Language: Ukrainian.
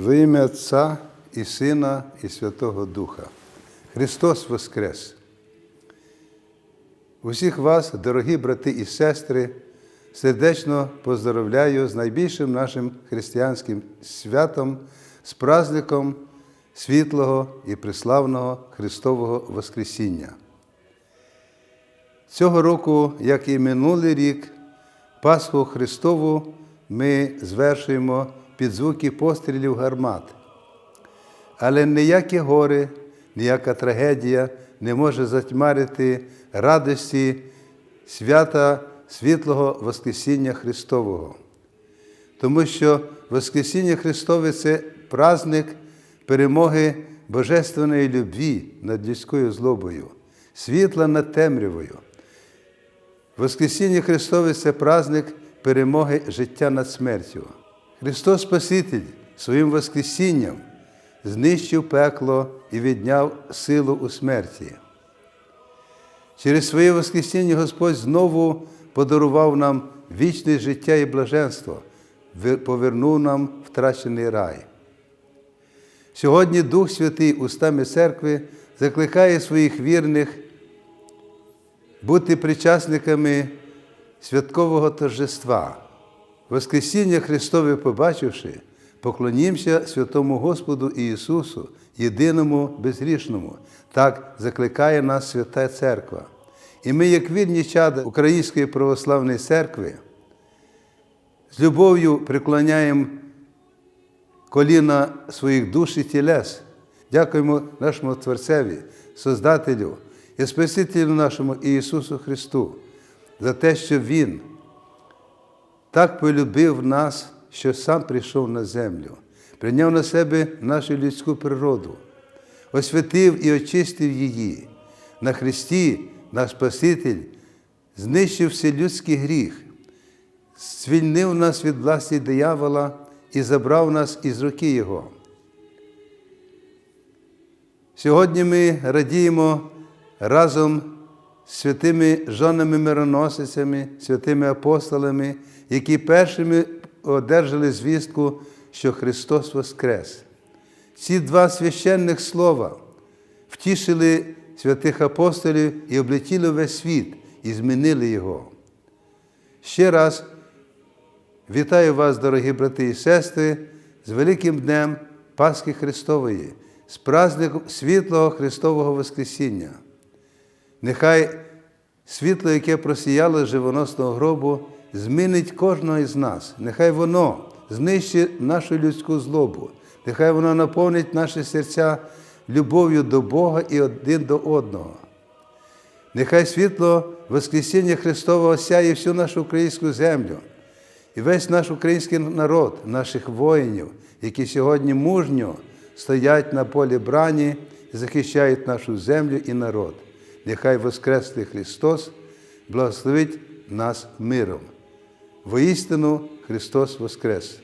Во ім'я Отця і Сина, і Святого Духа. Христос Воскрес! Усіх вас, дорогі брати і сестри, сердечно поздоровляю з найбільшим нашим християнським святом, з праздником світлого і преславного Христового Воскресіння. Цього року, як і минулий рік, Пасху Христову ми звершуємо під звуки пострілів гармат. Але ніякі гори, ніяка трагедія не може затьмарити радості свята світлого Воскресіння Христового. Тому що Воскресіння Христове це праздник перемоги Божественної любві над людською злобою, світла над темрявою. Воскресіння Христове це праздник перемоги життя над смертю. Христос Спаситель своїм Воскресінням знищив пекло і відняв силу у смерті. Через своє Воскресіння Господь знову подарував нам вічне життя і блаженство, повернув нам втрачений рай. Сьогодні Дух Святий устами церкви закликає своїх вірних бути причасниками святкового торжества. Воскресіння Христове побачивши, поклонімося святому Господу Ісусу, єдиному безгрішному. Так закликає нас Свята Церква. І ми, як вірні чада Української православної церкви, з любов'ю преклоняємо коліна своїх душ і тілес. Дякуємо нашому Творцеві, Создателю і Спасителю нашому Ісусу Христу за те, що Він так полюбив нас, що сам прийшов на землю, прийняв на себе нашу людську природу, освятив і очистив її. На Христі наш Спаситель знищив вселюдський гріх, звільнив нас від власті диявола і забрав нас із руки Його. Сьогодні ми радіємо разом святими жонами мироносицями, святими апостолами, які першими одержали звістку, що Христос Воскрес. Ці два священних слова втішили святих апостолів і облетіли весь світ і змінили його. Ще раз вітаю вас, дорогі брати і сестри, з великим днем Пасхи Христової, з праздником світлого Христового Воскресіння. Нехай світло, яке просіяло з живоносного гробу, змінить кожного із нас. Нехай воно знищить нашу людську злобу, нехай воно наповнить наші серця любов'ю до Бога і один до одного. Нехай світло Воскресіння Христового осяє всю нашу українську землю і весь наш український народ, наших воїнів, які сьогодні мужньо стоять на полі брані і захищають нашу землю і народ. Нехай Воскреслий Христос благословить нас миром. Воістину Христос Воскрес!